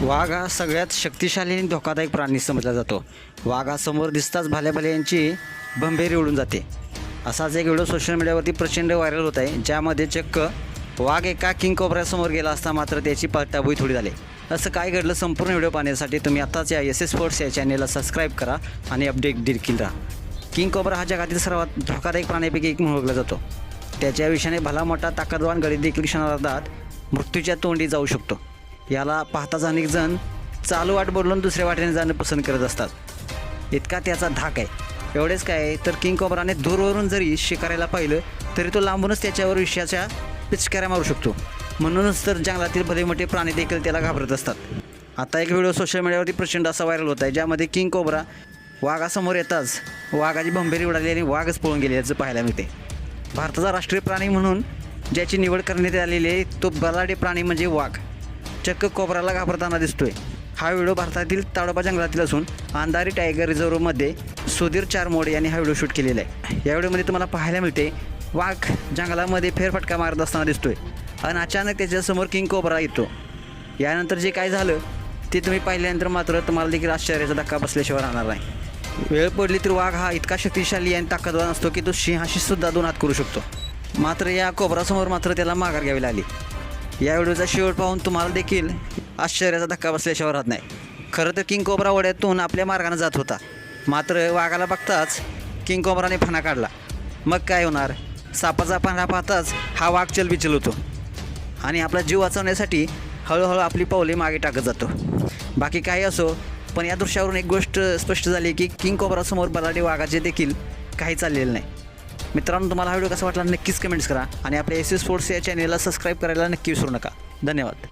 वाघ हा सगळ्यात शक्तिशाली आणि धोकादायक प्राणी समजला जातो. वाघासमोर दिसताच भाल्या यांची भंभेरी उडून जाते. असाच एक व्हिडिओ सोशल मीडियावरती प्रचंड व्हायरल होत आहे ज्यामध्ये चक्क वाघ एका किंग कोबऱ्यासमोर गेला असता मात्र त्याची पळताबोई थोडी झाली. असं काय घडलं संपूर्ण व्हिडिओ पाहण्यासाठी तुम्ही आताच या एस एस स्पोर्ट्स या चॅनेलला सबस्क्राईब करा आणि अपडेट देखील राहा. किंग कोबरा हा जगातील सर्वात धोकादायक प्राण्यापैकी एक म्हणून ओळखला जातो. त्याच्या विषयाने भला मोठा ताकदवान गडी देखील क्षणार्धात मृत्यूच्या तोंडी जाऊ शकतो. याला पाहताच अनेक जण चालू वाट बदलून दुसऱ्या वाटेने जाणं पसंत करत असतात. इतका त्याचा धाक आहे. एवढेच काय तर किंग कोबराने दूरवरून जरी शिकारायला पाहिलं तरी तो लांबूनच त्याच्यावर विषयाच्या पिचकाऱ्या मारू शकतो. म्हणूनच तर जंगलातील भले मोठे प्राणी देखील त्याला घाबरत असतात. आता एक व्हिडिओ सोशल मीडियावरती प्रचंड असा व्हायरल होत आहे ज्यामध्ये किंग कोबरा वाघासमोर येताच वाघाची भंभेरी उडाली आणि वाघच पळून गेले याचं पाहायला मिळते. भारताचा राष्ट्रीय प्राणी म्हणून ज्याची निवड करण्यात आलेली आहे तो बलाढ्य प्राणी म्हणजे वाघ. चक्क कोबराला घाबरताना दिसतोय. हा व्हिडिओ भारतातील ताडोबा जंगलातील असून अंधारी टायगर रिझर्वमध्ये सुधीर चारमोडे यांनी हा व्हिडिओ शूट केलेला आहे. या व्हिडिओमध्ये तुम्हाला पाहायला मिळते वाघ जंगलामध्ये फेरफटका मारत असताना दिसतोय आणि अचानक त्याच्यासमोर किंग कोबरा येतो. यानंतर जे काय झालं ते तुम्ही पाहिल्यानंतर मात्र तुम्हाला देखील आश्चर्याचा धक्का बसल्याशिवाय राहणार नाही. वेळ पडली तर वाघ हा इतका शक्तिशाली आणि ताकदवान असतो की तो सिंहाशी सुद्धा दोन हात करू शकतो. मात्र या कोबरासमोर मात्र त्याला माघार घ्यावी लागली. या व्हिडिओचा शेवट पाहून तुम्हाला देखील आश्चर्याचा धक्का बसल्याशिवाय राहत नाही. खरं तर किंग कोबरा वड्यातून आपल्या मार्गाने जात होता. मात्र वाघाला बघताच किंग कोबराने फणा काढला. मग काय होणार? सापाचा फणा पाहताच हा वाघ चलबिचल होतो. आणि आपला जीव वाचवण्यासाठी हळूहळू आपली पावले मागे टाकत जातो. बाकी काही असो पण या दृश्यावरून एक गोष्ट स्पष्ट झाली की किंग कोबरासमोर बलाडी वाघाचे देखील काही चाललेलं नाही. मित्रांनो तुम्हाला हा व्हिडिओ कसा वाटला नक्कीच कमेंट्स करा. आणि आपल्या एस एस स्पोर्ट्स या चॅनेलला सबस्क्राईब करायला नक्की विसरू नका. धन्यवाद.